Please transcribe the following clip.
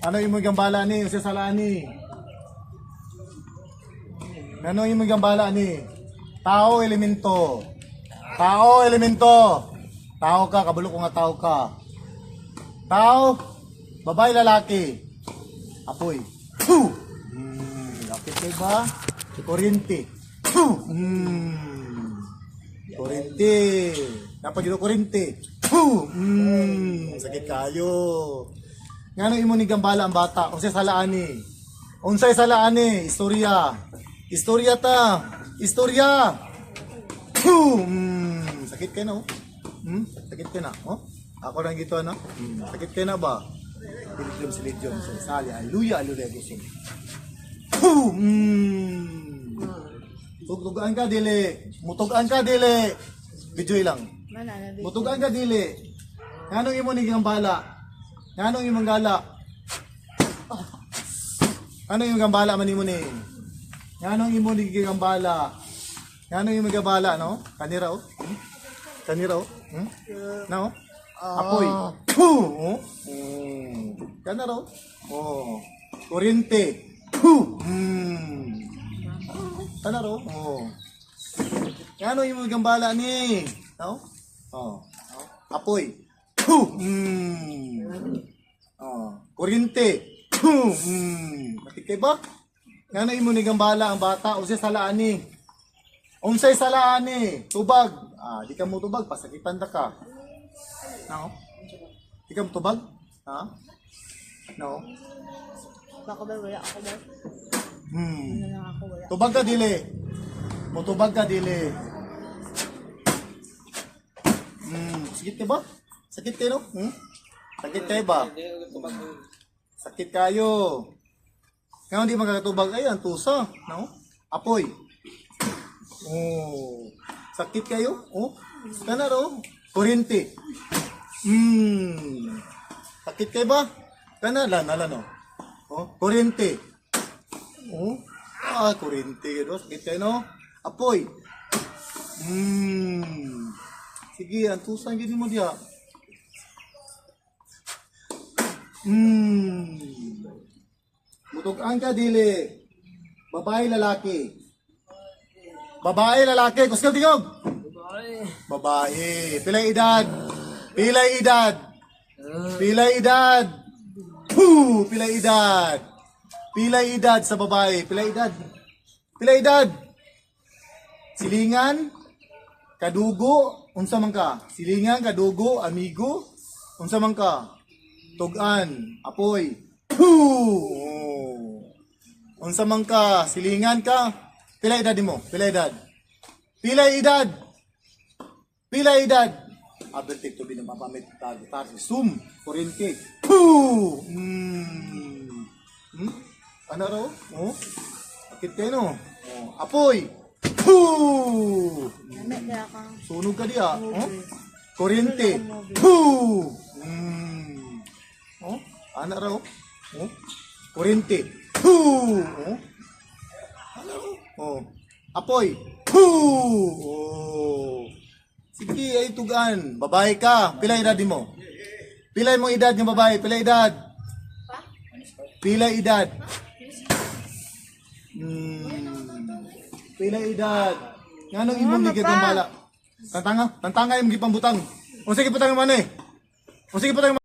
Ano imong gambala ni usa sala ni? Ano imong gambala ni? Tao elemento. Tao elemento. Tao ka, kabalo ko nga tao ka. Tao, babae lalaki. Apoy. Hmm, lapit kay ba? Kuryente. Puh! Hmm. Kuryente. Dapat dito. Puh! Hmm, sakit kayo. Ngano imo ni gambala ang bata? Unsay salaan ni? Unsay salaan ni? Istorya. Istorya ta. Istorya. Hmm, sakit kay na oh. Hmm, sakit kay na oh. Ako lang gito ano? Hmm, sakit kay na ba? Pilipinom si Legion sa sali. Hallelujah, hallelujah gusto. Puh! Hmm. Tugtugan ka dili. Mutugan ka dili. Video lang. Mutugan ka dili. Nganong imo ni gambala? Nganong imong gala? Ano yung gambala man imo ni? Nganong imo ni gambala? Nganong imo gambala no? Kanira oh. Hmm? Kanira oh. Hmm? Na oh. Apoy. Puh! Oh. Hmm. Kanira oh. Oh. Kuryente. Puh! Hmm. Kanira oh. Oh. Ano yung gambala ni? No? Oh. oh. Apoy. Puh! Mm. Oh. Kuryente. Puh! Mm. Matikay ba? Ano yung ni gambala ang bata? Unsay salaan ni? Unsay salaan ni? Tubag. Ah, di ka mo tubag, pasakitan ta ka. No? Di ka mo tubag? Ha? No? Bako ba wala ako ba? Hmm. Ano. Tubag ka dili. Mutubag ka dili. Hmm, sakit ka ba? Sakit kayo, no? Hmm? Sakit kayo ba? Sakit kayo. Ngayon di magkakatubag ay ang tusa, no? Apoy. Oh. Sakit kayo? Oh. Kana ro. Kuryente. Hmm. Sakit kayo ba? Kana lan, lan, no? Oh, kuryente. Oh. Ah, kuryente no? Sakit kayo, no? Apoy. Hmm. Sige, ang tusan gini mo diya. Hmm. Mutugan ka dili. Babae lalaki. Babae lalaki. Gusto tingog? Babae. Pilay edad. Pilay edad. Pilay edad. Puh! Pilay edad. Pilay edad sa babae. Pilay edad. Pilay edad. Silingan. Kadugo. Unsa man ka? Silingan, kadugo, amigo. Unsa man ka? Tugan. Apoy. Puh! Unsa man ka? Silingan ka? Pila edad mo? Pila edad? Pila edad? Pila edad? Abertik to bin mapamit tag tar sum kuryente. Puh! Mm. Hmm? Ano raw? Oh? Bakit kayo no? Oh, apoy. Kang Sunog ka diya. Oh? Kuryente. Puh! Mm. Ana raw? Oh? Kuryente. Puh! Oh? Ano raw? Oh. Apoy. Puh! Oh. Sige, ay tugan. Babae ka. Pila edad mo? Pila mo edad ng babae? Pila edad? Pila edad? Hmm. Pila edad? Ngano imong Ah, ligid mapa. ng bala? Tantanga, tantanga imong gipambutang. O sige putang man eh. O sige putang